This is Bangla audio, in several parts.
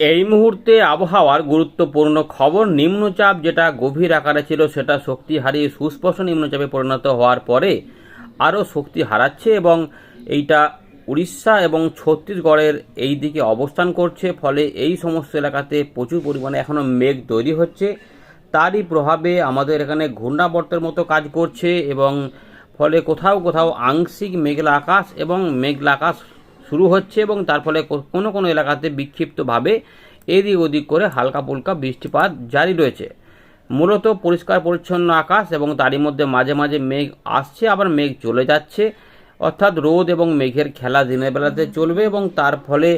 এই মুহূর্তে আবহাওয়ার গুরুত্বপূর্ণ খবর, নিম্নচাপ যেটা গভীর আকারে ছিল সেটা শক্তি হারিয়ে সুস্পষ্ট নিম্নচাপে পরিণত হওয়ার পরে আরও শক্তি হারাচ্ছে এবং এইটা উড়িষ্যা এবং ছত্তিশগড়ের এই দিকে অবস্থান করছে। ফলে এই সমস্ত এলাকাতে প্রচুর পরিমাণে এখনও মেঘ তৈরি হচ্ছে। তারই প্রভাবে আমাদের এখানে ঘূর্ণাবর্তের মতো কাজ করছে এবং ফলে কোথাও কোথাও আংশিক মেঘলা আকাশ এবং মেঘলা আকাশ শুরু হচ্ছে এবং তার ফলে কোনো কোনো এলাকাতে বিক্ষিপ্তভাবে এদিক ওদিক করে হালকা ফুলকা বৃষ্টিপাত জারি রয়েছে। মূলত পরিষ্কার, পরিচ্ছন্ন আকাশ এবং তারই মধ্যে মাঝে মাঝে মেঘ আসছে, আবার মেঘ চলে যাচ্ছে। অর্থাৎ রোদ এবং মেঘের খেলা দিনের বেলাতে চলবে এবং তার ফলে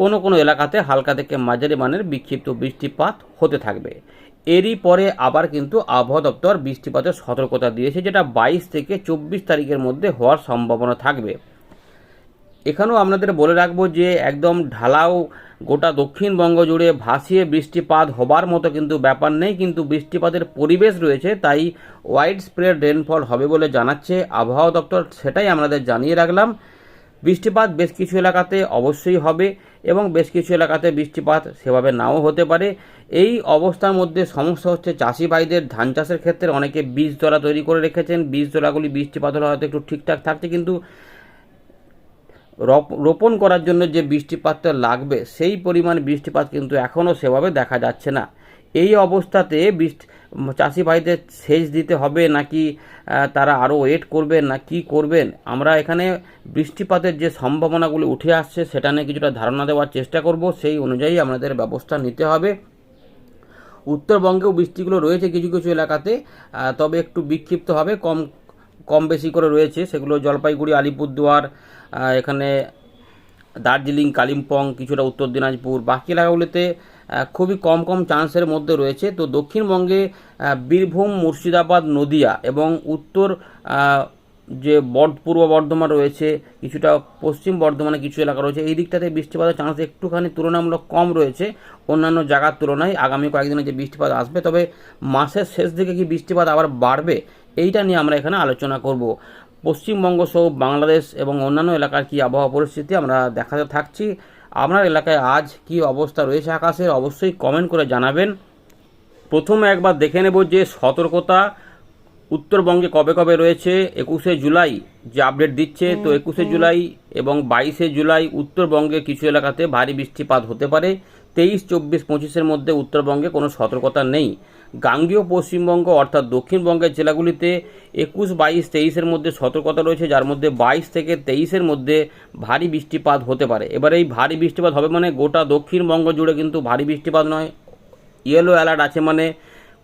কোনো কোনো এলাকাতে হালকা থেকে মাঝারি মানের বিক্ষিপ্ত বৃষ্টিপাত হতে থাকবে। এরই পরে আবার কিন্তু আবহাওয়া দপ্তর বৃষ্টিপাতের সতর্কতা দিয়েছে, যেটা বাইশ থেকে চব্বিশ তারিখের মধ্যে হওয়ার সম্ভাবনা থাকবে। এখানেও আপনাদের বলে রাখব যে একদম ঢালাও গোটা দক্ষিণবঙ্গ জুড়ে ভাসিয়ে বৃষ্টিপাত হবার মতো কিন্তু ব্যাপার নেই, কিন্তু বৃষ্টিপাতের পরিবেশ রয়েছে, তাই ওয়াইড স্প্রেড রেনফল হবে বলে জানাচ্ছে আবহাওয়া দপ্তর, সেটাই আমাদের জানিয়ে রাখলাম। বৃষ্টিপাত বেশ কিছু এলাকাতে অবশ্যই হবে এবং বেশ কিছু এলাকাতে বৃষ্টিপাত সেভাবে নাও হতে পারে। এই অবস্থার মধ্যে সমস্যা হচ্ছে চাষি ভাইদের, ধান চাষের ক্ষেত্রে অনেকে বীজতলা তৈরি করে রেখেছেন, বীজতলাগুলি বৃষ্টিপাত হলে হয়তো একটু ঠিকঠাক থাকছে, কিন্তু রোপণ করার জন্য যে বৃষ্টিপাতটা লাগবে, সেই পরিমাণ বৃষ্টিপাত কিন্তু এখনও সেভাবে দেখা যাচ্ছে না। এই অবস্থাতে বৃষ্টি চাষি ভাইদের সেচ দিতে হবে নাকি তারা আরও ওয়েট করবেন না কি করবেন? আমরা এখানে বৃষ্টিপাতের যে সম্ভাবনাগুলি উঠে আসছে সেটা নিয়ে কিছুটা ধারণা দেওয়ার চেষ্টা করব। সেই অনুযায়ী আমাদের ব্যবস্থা নিতে হবে। উত্তরবঙ্গেও বৃষ্টিগুলো রয়েছে কিছু কিছু এলাকাতে তবে একটু বিক্ষিপ্ত হবে। কম কম বেশি করে রয়েছে, সেগুলো জলপাইগুড়ি, আলিপুরদুয়ার এখানে দার্জিলিং, কালিম্পং, কিছুটা উত্তর দিনাজপুর, বাকি এলাকাগুলিতে খুবই কম কম চান্সের মধ্যে রয়েছে। তো দক্ষিণবঙ্গে বীরভূম, মুর্শিদাবাদ, নদিয়া এবং উত্তর যে বর্ধ, পূর্ব বর্ধমান রয়েছে, কিছুটা পশ্চিম বর্ধমানে কিছু এলাকা রয়েছে। এই দিকটাতে বৃষ্টিপাতের চান্স একটুখানি তুলনামূলক কম রয়েছে অন্যান্য জায়গার তুলনায়। আগামী কয়েকদিনে যে বৃষ্টিপাত আসবে, তবে মাসের শেষ দিকে কি বৃষ্টিপাত আবার বাড়বে, এইটা নিয়ে আমরা এখানে আলোচনা করব। পশ্চিমবঙ্গ সহ বাংলাদেশ এবং অন্যান্য এলাকার কি আবহাওয়া পরিস্থিতি আমরা দেখাতে থাকছি। আপনার এলাকায় আজ কি অবস্থা রয়েছে আকাশের, অবশ্যই কমেন্ট করে জানাবেন। প্রথমে একবার দেখে নেব যে সতর্কতা উত্তরবঙ্গে কবে কবে রয়েছে? একুশে জুলাই যে আপডেট দিচ্ছে তো একুশে জুলাই এবং বাইশে জুলাই উত্তরবঙ্গে কিছু এলাকাতে ভারী বৃষ্টিপাত হতে পারে। তেইশ চব্বিশ পঁচিশের মধ্যে উত্তরবঙ্গে কোনো সতর্কতা নেই। গাঙ্গীয় পশ্চিমবঙ্গ অর্থাৎ দক্ষিণবঙ্গের জেলাগুলিতে একুশ বাইশ তেইশের মধ্যে সতর্কতা রয়েছে। যার মধ্যে বাইশ থেকে তেইশের মধ্যে ভারী বৃষ্টিপাত হতে পারে। এবার এই ভারী বৃষ্টিপাত হবে মানে গোটা দক্ষিণবঙ্গ জুড়ে কিন্তু ভারী বৃষ্টিপাত নয়। ইয়েলো অ্যালার্ট আছে মানে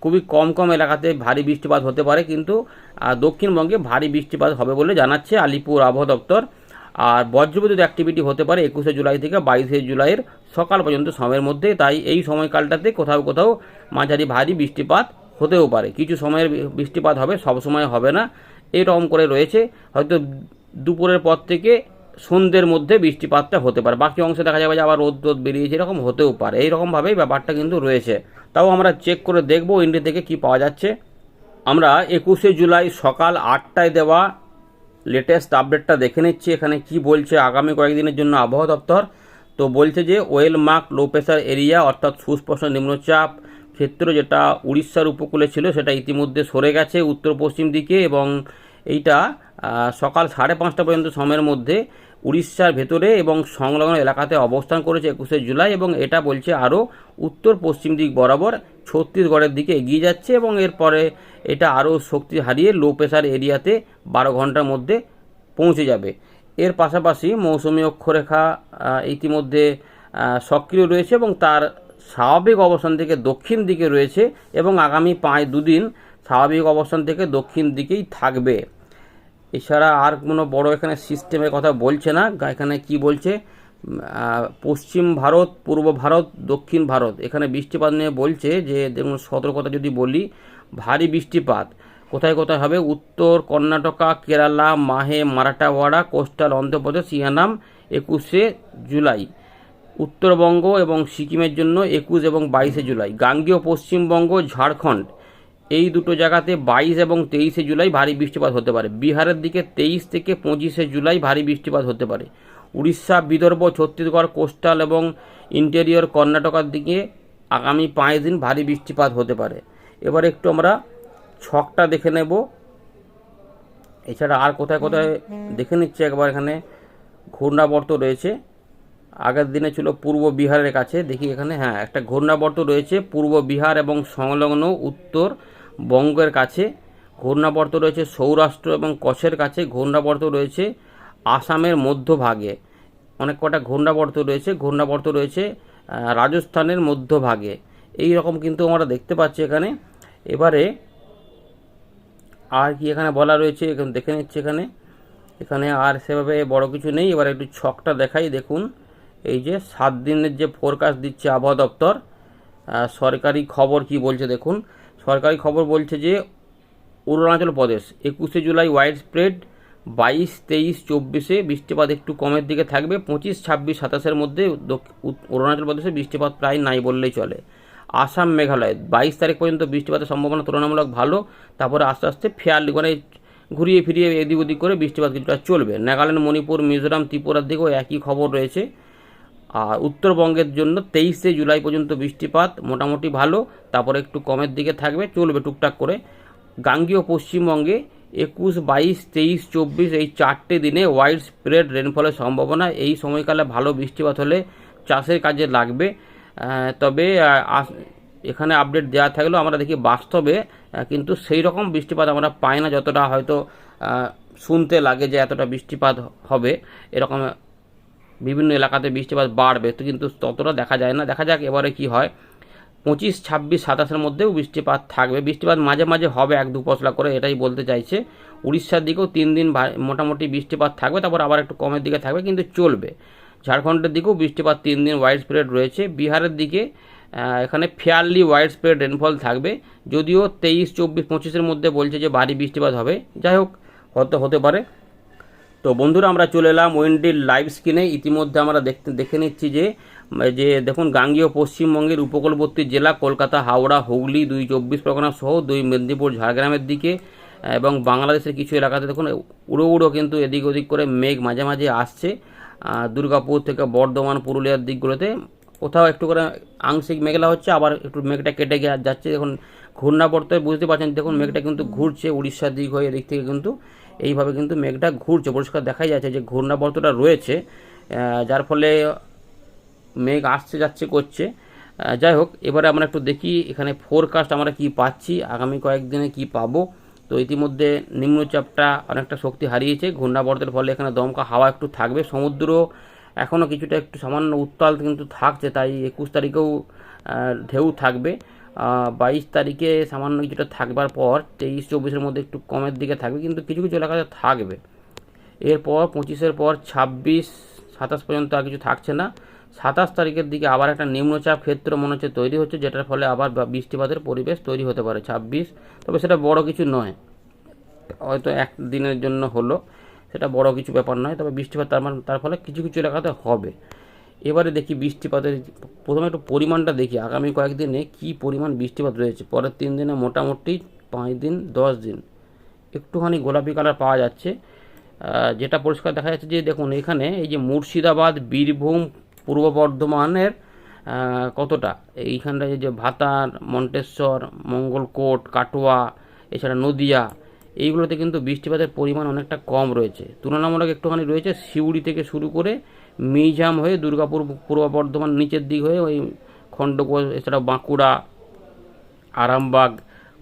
খুবই কম কম এলাকাতে ভারী বৃষ্টিপাত হতে পারে, কিন্তু দক্ষিণবঙ্গে ভারী বৃষ্টিপাত হবে বলে জানাচ্ছে আলিপুর আবহাওয়া দপ্তর। আর বজ্রবিদ্যুৎ অ্যাক্টিভিটি হতে পারে একুশে জুলাই থেকে বাইশে জুলাইয়ের সকাল পর্যন্ত সময়ের মধ্যে, তাই এই সময়কালটাতে কোথাও কোথাও মাঝারি ভারী বৃষ্টিপাত হতেও পারে। কিছু সময়ের বৃষ্টিপাত হবে, সব সময় হবে না, এরকম করে রয়েছে। হয়তো দুপুরের পর থেকে সন্ধ্যের মধ্যে বৃষ্টিপাতটা হতে পারে। বাকি অংশে দেখা যাবে যে আবার রোদ রোদ বেরিয়েছে এরকম হতেও পারে। এইরকমভাবেই ব্যাপারটা কিন্তু রয়েছে। তাও আমরা চেক করে দেখব ইন্ডি থেকে কি পাওয়া যাচ্ছে। আমরা একুশে জুলাই সকাল আটটায় দেওয়া লেটেস্ট আপডেটটা দেখে নিচ্ছি। এখানে কি বলছে আগামী কয়েকদিনের জন্য আবহাওয়া দপ্তর? তো বলছে যে well mark low pressure area অর্থাৎ সুস্পষ্ট নিম্নচাপ ক্ষেত্র যেটা উড়িষ্যার উপকূলে ছিল, সেটা ইতিমধ্যে সরে গেছে উত্তর পশ্চিম দিকে এবং এইটা সকাল সাড়ে পাঁচটা পর্যন্ত সময়ের মধ্যে উড়িষ্যার ভেতরে এবং সংলগ্ন এলাকাতে অবস্থান করেছে একুশে জুলাই এবং এটা বলছে আরও উত্তর পশ্চিম দিক বরাবর ছত্তিশগড়ের দিকে এগিয়ে যাচ্ছে এবং এরপরে এটা আরও শক্তি হারিয়ে লো প্রেশার এরিয়াতে বারো ঘণ্টার মধ্যে পৌঁছে যাবে। এর পাশাপাশি মৌসুমি অক্ষরেখা ইতিমধ্যে সক্রিয় রয়েছে এবং তার স্বাভাবিক অবস্থান থেকে দক্ষিণ দিকে রয়েছে এবং আগামী পাঁচ দুদিন স্বাভাবিক অবস্থান থেকে দক্ষিণ দিকেই থাকবে। এছাড়া আর কোনো বড় এখানে সিস্টেমের কথা বলছে না। এখানে কি বলছে? পশ্চিম ভারত, পূর্ব ভারত, দক্ষিণ ভারত। এখানে বৃষ্টিপাত নিয়ে বলছে যে, দেখুন, সতর্কতা যদি বলি, ভারী বৃষ্টিপাত। কোথায় কোথায় হবে? উত্তর কর্ণাটকা, কেরালা, মাহে, মারাঠাওয়াড়া, কোস্টাল, অন্ধ্রপ্রদেশ ইয়ানাম একুশে জুলাই। উত্তরবঙ্গ এবং সিকিমের জন্য একুশ এবং বাইশে জুলাই। গাঙ্গীয় পশ্চিমবঙ্গ, ঝাড়খণ্ড। এই দুটো জায়গাতে বাইশ এবং তেইশে জুলাই ভারী বৃষ্টিপাত হতে পারে। বিহারের দিকে তেইশ থেকে পঁচিশে জুলাই ভারী বৃষ্টিপাত হতে পারে। উড়িষ্যা, বিদর্ভ, ছত্তিশগড়, কোস্টাল এবং ইন্টেরিয়র কর্ণাটকার দিকে আগামী পাঁচ দিন ভারী বৃষ্টিপাত হতে পারে। এবার একটু আমরা ছকটা দেখে নেব। এছাড়া আর কোথায় কোথায় দেখে নিচ্ছে একবার এখানে। ঘূর্ণাবর্ত রয়েছে। আগের দিনে ছিল পূর্ব বিহারের কাছে। দেখি এখানে হ্যাঁ একটা ঘূর্ণাবর্ত রয়েছে। পূর্ব বিহার এবং সংলগ্ন উত্তর বঙ্গের কাছে, ঘূর্ণাবর্ত রয়েছে সৌরাষ্ট্র এবং কচ্ছের কাছে, ঘূর্ণাবর্ত রয়েছে আসামের মধ্যভাগে। অনেক কটা ঘূর্ণাবর্ত রয়েছে ঘূর্ণাবর্ত রয়েছে রাজস্থানের মধ্যভাগে। এই রকম কিন্তু আমরা দেখতে পাচ্ছি এখানে। এবারে আর কি এখানে বলা রয়েছে, এখানে দেখে নিচ্ছি এখানে। এখানে আর সেভাবে বড় কিছু নেই। এবার একটু ছকটা দেখাই, দেখুন। এই যে সাত দিনের যে ফোরকাস্ট দিচ্ছে আবহাওয়া দপ্তর সরকারি খবর কি বলছে দেখুন। সরকারি খবর বলছে যে, অরুণাচল প্রদেশ, একুশে জুলাই ওয়াইড স্প্রেড বাইশ, তেইশ, চব্বিশে বৃষ্টিপাত একটু কমের দিকে থাকবে, পঁচিশ, ছাব্বিশ, সাতাশের মধ্যে অরুণাচল প্রদেশে বৃষ্টিপাত প্রায় নাই বললেই চলে। আসাম, মেঘালয়, বাইশ তারিখ পর্যন্ত বৃষ্টিপাতের সম্ভাবনা তুলনামূলক ভালো, তারপরে আস্তে আস্তে ফেয়ারলি মানে ঘুরিয়ে ফিরিয়ে এদিক ওদিক করে বৃষ্টিপাত কিছুটা চলবে। নাগাল্যান্ড, মণিপুর, মিজোরাম, ত্রিপুরার দিকেও একই খবর রয়েছে। আর উত্তরবঙ্গের জন্য তেইশে জুলাই পর্যন্ত বৃষ্টিপাত মোটামুটি ভালো, তারপরে একটু কমের দিকে থাকবে, চলবে টুকটাক করে। গাঙ্গীয় পশ্চিমবঙ্গে একুশ, বাইশ, তেইশ, চব্বিশ এই চারটে দিনে ওয়াইড স্প্রেড রেনফলের সম্ভাবনা। এই সময়কালে ভালো বৃষ্টিপাত হলে চাষের কাজে লাগবে। তবে এখানে আপডেট দেওয়া থাকলেও আমরা দেখি বাস্তবে কিন্তু সেই রকম বৃষ্টিপাত আমরা পাই না, যতটা হয়তো শুনতে লাগে যে এতটা বৃষ্টিপাত হবে। এরকম বিভিন্ন এলাকাতে বৃষ্টিপাত বাড়বে। তো কিন্তু ততটা দেখা যায় না। দেখা যাক এবারে কি হয়। পঁচিশ, ছাব্বিশ, সাতাশের মধ্যেও বৃষ্টিপাত থাকবে। বৃষ্টিপাত মাঝে মাঝে হবে এক দু পশলা করে, এটাই বলতে চাইছে। উড়িষ্যার দিকেও তিন দিন মোটামুটি বৃষ্টিপাত থাকবে। তারপর আবার একটু কমের দিকে থাকবে, কিন্তু চলবে। ঝাড়খণ্ডের দিকেও বৃষ্টিপাত তিন দিন ওয়াইড স্প্রেড রয়েছে। বিহারের দিকে এখানে ফেয়ারলি ওয়াইড স্প্রেড রেনফল থাকবে। যদিও তেইশ, চব্বিশ, পঁচিশের মধ্যে বলছে যে ভারী বৃষ্টিপাত হবে। যাই হোক হয়তো হতে পারে। তো বন্ধুরা, আমরা চলে এলাম ওয়েন্ডির লাইভ স্ক্রিনে ইতিমধ্যে আমরা দেখতে, দেখে নিচ্ছি যে যে দেখুন, গাঙ্গীয় পশ্চিমবঙ্গের উপকূলবর্তী জেলা কলকাতা, হাওড়া, হুগলি, দুই চব্বিশ পরগনা সহ দুই মেদিনীপুর, ঝাড়গ্রামের দিকে এবং বাংলাদেশের কিছু এলাকাতে দেখুন, উড়ো উড়ো কিন্তু এদিক ওদিক করে মেঘ মাঝে মাঝে আসছে। দুর্গাপুর থেকে বর্ধমান, পুরুলিয়ার দিকগুলোতে। কোথাও একটু করে আংশিক মেঘলা হচ্ছে, আবার একটু মেঘটা কেটে যাচ্ছে। দেখুন, ঘূর্ণাবর্তে বুঝতে পারছেন, দেখুন, মেঘটা কিন্তু ঘুরছে উড়িষ্যার দিক হয়ে, এদিক থেকে কিন্তু। এইভাবে কিন্তু মেঘটা ঘুরছে, পরিষ্কার দেখাই যাচ্ছে যে ঘূর্ণাবর্তটা রয়েছে যার ফলে মেঘ আসছে, যাচ্ছে, করছে। যাই হোক, এবারে আমরা একটু দেখি এখানে ফোরকাস্ট আমরা কি পাচ্ছি, আগামী কয়েকদিনে কি পাবো। তো ইতিমধ্যে নিম্নচাপটা অনেকটা শক্তি হারিয়েছে, ঘূর্ণাবর্তের ফলে এখানে দমকা হাওয়া একটু থাকবে। সমুদ্র এখনও কিছুটা একটু সামান্য উত্তাল কিন্তু থাকছে, তাই একুশ তারিখেও ঢেউ থাকবে। বাইশ তারিখে সামান্য কিছুটা থাকবার পর তেইশ চব্বিশের মধ্যে একটু কমের দিকে থাকবে, কিন্তু কিছু কিছু এলাকাতে থাকবে। এরপর পঁচিশের পর ছাব্বিশ, সাতাশ পর্যন্ত আর কিছু থাকছে না। সাতাশ তারিখের দিকে আবার একটা নিম্নচাপ ক্ষেত্র মনে হচ্ছে তৈরি হচ্ছে, যেটার ফলে আবার বৃষ্টিপাতের পরিবেশ তৈরি হতে পারে ছাব্বিশ। তবে সেটা বড় কিছু নয়। হয়তো এক দিনের জন্য হলো, সেটা বড় কিছু ব্যাপার নয়, তবে বৃষ্টিপাত তার মানে তার ফলে কিছু কিছু এলাকাতে হবে। এবারে দেখি বৃষ্টিপাতের প্রথমে একটু পরিমাণটা দেখি, আগামী কয়েকদিনে কি পরিমাণ বৃষ্টিপাত রয়েছে? পরের তিন দিনে মোটামুটি পাঁচ দিন, দশ দিন। একটুখানি গোলাপি কালার পাওয়া যাচ্ছে। যেটা পরিষ্কার দেখা যাচ্ছে যে দেখুন, এখানে এই যে মুর্শিদাবাদ, বীরভূম, পূর্ব বর্ধমানের কতটা? এইখানটা এই যে ভাতার, মন্টেশ্বর, মঙ্গলকোট, কাটোয়া, এছাড়া নদিয়া, এইগুলোতে কিন্তু বৃষ্টিপাতের পরিমাণ অনেকটা কম রয়েছে। তুলনামূলক একটুখানি রয়েছে সিউড়ি থেকে শুরু করে মিজাম হয়ে দুর্গাপুর পূর্ব বর্ধমান নিচের দিক হয়ে ওই খণ্ডকোষ, এছাড়া বাঁকুড়া, আরামবাগ,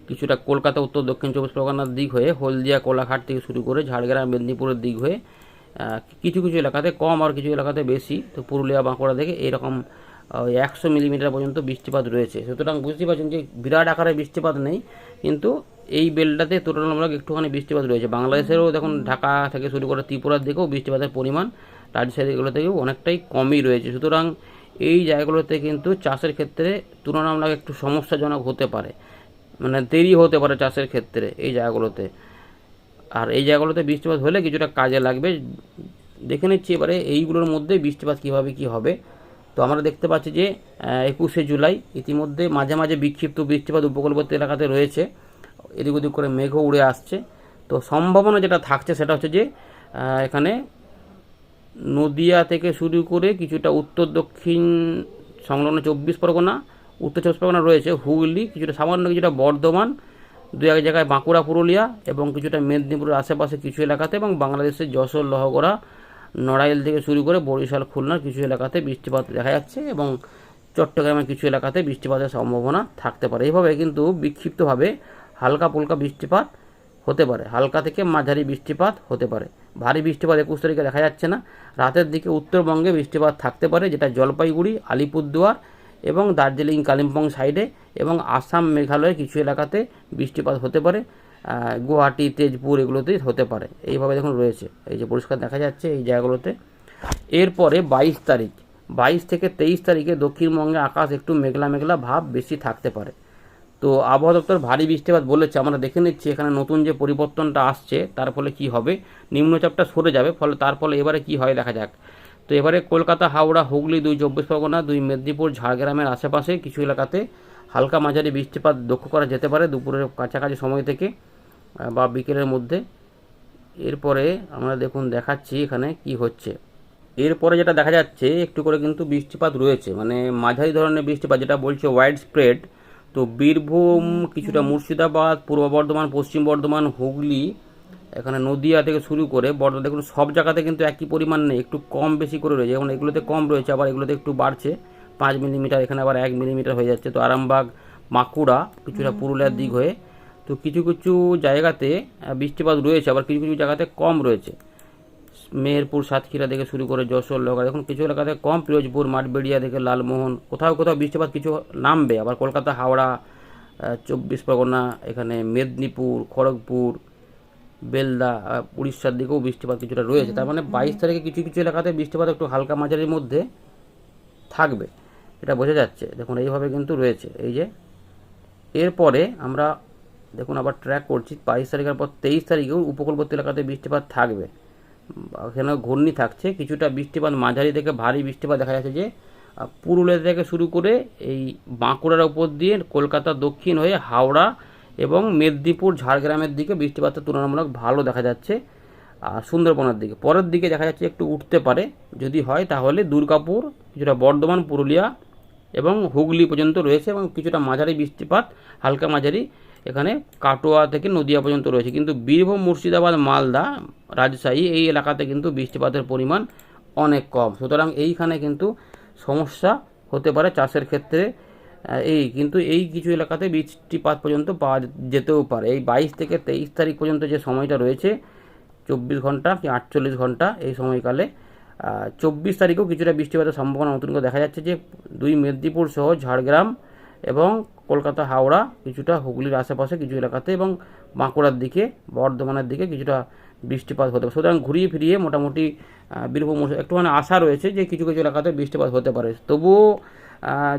কিছুটা কলকাতা, উত্তর, দক্ষিণ চব্বিশ পরগনার দিক হয়ে হলদিয়া, কোলাঘাট থেকে শুরু করে ঝাড়গ্রাম, মেদিনীপুরের দিক হয়ে কিছু কিছু এলাকাতে কম আর কিছু এলাকাতে বেশি। তো পুরুলিয়া, বাঁকুড়া থেকে এরকম একশো মিলিমিটার পর্যন্ত বৃষ্টিপাত রয়েছে। সুতরাং বুঝতে পারছেন যে বিরাট আকারে বৃষ্টিপাত নেই, কিন্তু এই বেলটাতে তুলনামূলক একটুখানি বৃষ্টিপাত রয়েছে। বাংলাদেশেরও দেখুন, ঢাকা থেকে শুরু করে ত্রিপুরার দিকেও বৃষ্টিপাতের পরিমাণ রাজ্য সাইডগুলো থেকেও অনেকটাই কমই রয়েছে। সুতরাং এই জায়গাগুলোতে কিন্তু চাষের ক্ষেত্রে তুলনামূলক একটু সমস্যাজনক হতে পারে। মানে দেরি হতে পারে চাষের ক্ষেত্রে এই জায়গাগুলোতে। আর এই জায়গাগুলোতে বৃষ্টিপাত হলে কিছুটা কাজে লাগবে। দেখে নিচ্ছি এবারে এইগুলোর মধ্যে বৃষ্টিপাত কীভাবে কি হবে। তো আমরা দেখতে পাচ্ছি যে একুশে জুলাই ইতিমধ্যে মাঝে মাঝে বিক্ষিপ্ত বৃষ্টিপাত উপকূলবর্তী এলাকাতে রয়েছে। এদিক ওদিক করে মেঘও উড়ে আসছে। তো সম্ভাবনা যেটা থাকছে সেটা হচ্ছে যে এখানে নদিয়া থেকে শুরু করে কিছুটা উত্তর, দক্ষিণ, সংলগ্ন চব্বিশ পরগনা, উত্তর চব্বিশ পরগনা রয়েছে হুগলি, কিছুটা সামান্য কিছুটা বর্ধমান দু এক জায়গায় বাঁকুড়া, পুরুলিয়া এবং কিছুটা মেদিনীপুরের আশেপাশে কিছু এলাকাতে এবং বাংলাদেশের যশোর, লহগড়া, নড়াইল থেকে শুরু করে বরিশাল খুলনার কিছু এলাকাতে বৃষ্টিপাত দেখা যাচ্ছে এবং চট্টগ্রামের কিছু এলাকাতে বৃষ্টিপাতের সম্ভাবনা থাকতে পারে। এইভাবে কিন্তু বিক্ষিপ্তভাবে হালকা পুলকা বৃষ্টিপাত হতে পারে। হালকা থেকে মাঝারি বৃষ্টিপাত হতে পারে। ভারী বৃষ্টিপাত একুশ তারিখে দেখা যাচ্ছে না। রাতের দিকে উত্তরবঙ্গে বৃষ্টিপাত থাকতে পারে, যেটা জলপাইগুড়ি, আলিপুরদুয়ার এবং দার্জিলিং, কালিম্পং সাইডে এবং আসাম, মেঘালয়ের কিছু এলাকাতে বৃষ্টিপাত হতে পারে। গুয়াহাটি, তেজপুর এগুলোতেই হতে পারে। এইভাবে দেখুন রয়েছে। এই যে পরিষ্কার দেখা যাচ্ছে এই জায়গাগুলোতে। এরপরে বাইশ তারিখ। বাইশ থেকে তেইশ তারিখে দক্ষিণবঙ্গে আকাশ একটু মেঘলা মেঘলা ভাব বেশি থাকতে পারে। তো আবহাওয়া দপ্তর ভারী বৃষ্টিপাত বলেছে। আমরা দেখে নিচ্ছি, এখানে নতুন যে পরিবর্তনটা আসছে, তার ফলে কি হবে? নিম্নচাপটা সরে যাবে, ফলে তার ফলে এবারে কি হয় দেখা যাক। তো এবারে কলকাতা, হাওড়া, হুগলি, দুই চব্বিশ পরগনা, দুই মেদিনীপুর, ঝাড়গ্রামের আশেপাশে কিছু এলাকাতে হালকা মাঝারি বৃষ্টিপাত লক্ষ্য করা যেতে পারে দুপুরের কাছাকাছি সময় থেকে বা বিকেলের মধ্যে। এরপরে আমরা দেখুন, দেখাচ্ছি এখানে কি হচ্ছে। এরপরে যেটা দেখা যাচ্ছে, একটু করে কিন্তু বৃষ্টিপাত রয়েছে। মানে মাঝারি ধরনের বৃষ্টিপাত, যেটা বলছে ওয়াইড স্প্রেড তো বীরভূম কিছুটা মুর্শিদাবাদ পূর্ব বর্ধমান পশ্চিম বর্ধমান হুগলি এখানে নদিয়া থেকে শুরু করে বর্ধমান দেখুন সব জায়গাতে কিন্তু একই পরিমাণ নেই একটু কম বেশি করে রয়েছে। যেমন এগুলোতে কম রয়েছে আবার এগুলোতে একটু বাড়ছে। পাঁচ মিলিমিটার এখানে আবার এক মিলিমিটার হয়ে যাচ্ছে। তো আরামবাগ বাঁকুড়া কিছুটা পুরুলিয়ার দিক হয়ে তো কিছু কিছু জায়গাতে বৃষ্টিপাত রয়েছে আবার কিছু কিছু জায়গাতে কম রয়েছে। মেহেরপুর, সাতক্ষীরা থেকে শুরু করে যশোর লগা দেখুন কিছু এলাকাতে কম, পিরোজপুর, মাঠবেড়িয়া থেকে লালমোহন, কোথাও কোথাও বৃষ্টিপাত কিছু নামবে। আবার কলকাতা, হাওড়া চব্বিশ পরগনা, এখানে মেদিনীপুর, খড়গপুর, বেলদা উড়িষ্যার দিকেও বৃষ্টিপাত কিছুটা রয়েছে। তার মানে বাইশ তারিখে কিছু কিছু এলাকাতে বৃষ্টিপাত একটু হালকা মাঝারির মধ্যে থাকবে, এটা বোঝা যাচ্ছে। দেখুন, এইভাবে কিন্তু রয়েছে। এই যে, এরপরে আমরা দেখুন আবার ট্র্যাক করছি, বাইশ তারিখের পর তেইশ তারিখেও উপকূলবর্তী এলাকাতে বৃষ্টিপাত থাকবে। এখানে ঘূর্ণি থাকছে, কিছুটা বৃষ্টিপাত, মাঝারি থেকে ভারী বৃষ্টিপাত দেখা যাচ্ছে যে পুরুলিয়া থেকে শুরু করে এই বাঁকুড়ার উপর দিয়ে কলকাতা দক্ষিণ হয়ে হাওড়া এবং মেদিনীপুর, ঝাড়গ্রামের দিকে বৃষ্টিপাতটা তুলনামূলক ভালো দেখা যাচ্ছে, আর সুন্দরবনের দিকে। পরের দিকে দেখা যাচ্ছে একটু উঠতে পারে, যদি হয় তাহলে দুর্গাপুর, কিছুটা বর্ধমান, পুরুলিয়া এবং হুগলি পর্যন্ত রয়েছে এবং কিছুটা মাঝারি বৃষ্টিপাত, হালকা মাঝারি এখানে কাটোয়া থেকে নদিয়া পর্যন্ত রয়েছে। কিন্তু বীরভূম, মুর্শিদাবাদ, মালদা রাজশাহী এই এলাকাতে কিন্তু বৃষ্টিপাতের পরিমাণ অনেক কম। সুতরাং এইখানে কিন্তু সমস্যা হতে পারে চাষের ক্ষেত্রে। এই কিন্তু এই কিছু এলাকাতে বৃষ্টিপাত পর্যন্ত পাওয়া যেতেও পারে। এই বাইশ থেকে তেইশ তারিখ পর্যন্ত যে সময়টা রয়েছে, চব্বিশ ঘণ্টা কি আটচল্লিশ ঘণ্টা এই সময়কালে চব্বিশ তারিখেও কিছুটা বৃষ্টিপাতের সম্ভাবনা নতুন করে দেখা যাচ্ছে যে দুই মেদিনীপুর সহ ঝাড়গ্রাম এবং কলকাতা, হাওড়া কিছুটা হুগলির আশেপাশে কিছু এলাকাতে এবং বাঁকুড়ার দিকে, বর্ধমানের দিকে কিছুটা বৃষ্টিপাত হতে পারে। সুতরাং ঘুরিয়ে ফিরিয়ে মোটামুটি বীরভূম একটুখানি আশা রয়েছে যে কিছু কিছু এলাকাতে বৃষ্টিপাত হতে পারে। তবুও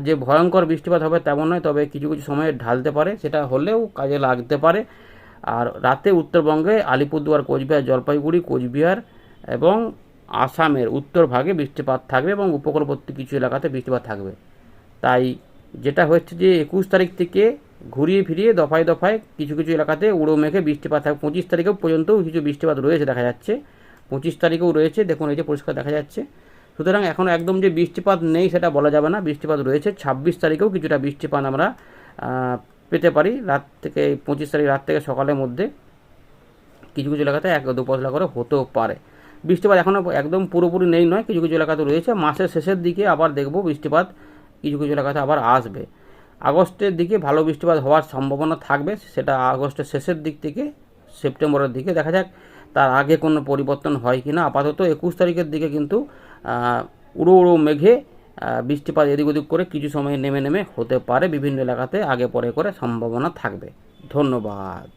যে ভয়ঙ্কর বৃষ্টিপাত হবে তেমন নয়, তবে কিছু কিছু সময়ে ঢালতে পারে, সেটা হলেও কাজে লাগতে পারে। আর রাতে উত্তরবঙ্গে আলিপুরদুয়ার, কোচবিহার, জলপাইগুড়ি, কোচবিহার এবং আসামের উত্তর ভাগে বৃষ্টিপাত থাকবে এবং উপকূলবর্তী কিছু এলাকাতে বৃষ্টিপাত থাকবে। তাই যেটা হচ্ছে যে একুশ তারিখ থেকে ঘুরিয়ে ফিরিয়ে দফায় দফায় কিছু কিছু এলাকাতে উড়ো মেঘে বৃষ্টিপাত থাকবে পঁচিশ তারিখেও পর্যন্তও কিছু বৃষ্টিপাত রয়েছে দেখা যাচ্ছে। পঁচিশ তারিখেও রয়েছে, দেখুন এই যে পরিষ্কার দেখা যাচ্ছে। সুতরাং এখন একদম যে বৃষ্টিপাত নেই সেটা বলা যাবে না, বৃষ্টিপাত রয়েছে। ছাব্বিশ তারিখেও কিছুটা বৃষ্টিপাত আমরা পেতে পারি। রাত থেকে, পঁচিশ তারিখ রাত থেকে সকালের মধ্যে কিছু কিছু এলাকাতে এক দু পশলা করে হতেও পারে। বৃষ্টিপাত এখনও একদম পুরোপুরি নেই নয়, কিছু কিছু এলাকাতে রয়েছে। মাসের শেষের দিকে আবার দেখব বৃষ্টিপাত কিছু কিছু এলাকাতে আবার আসবে। আগস্টের দিকে ভালো বৃষ্টিপাত হওয়ার সম্ভাবনা থাকবে, সেটা আগস্টের শেষের দিক থেকে সেপ্টেম্বরের দিকে। দেখা যাক তার আগে কোনো পরিবর্তন হয় কি না আপাতত একুশ তারিখের দিকে কিন্তু উড়ো উড়ো মেঘে বৃষ্টিপাত এদিক ওদিক করে কিছু সময় নেমে নেমে হতে পারে। বিভিন্ন এলাকাতে আগে পরে করে সম্ভাবনা থাকবে। ধন্যবাদ।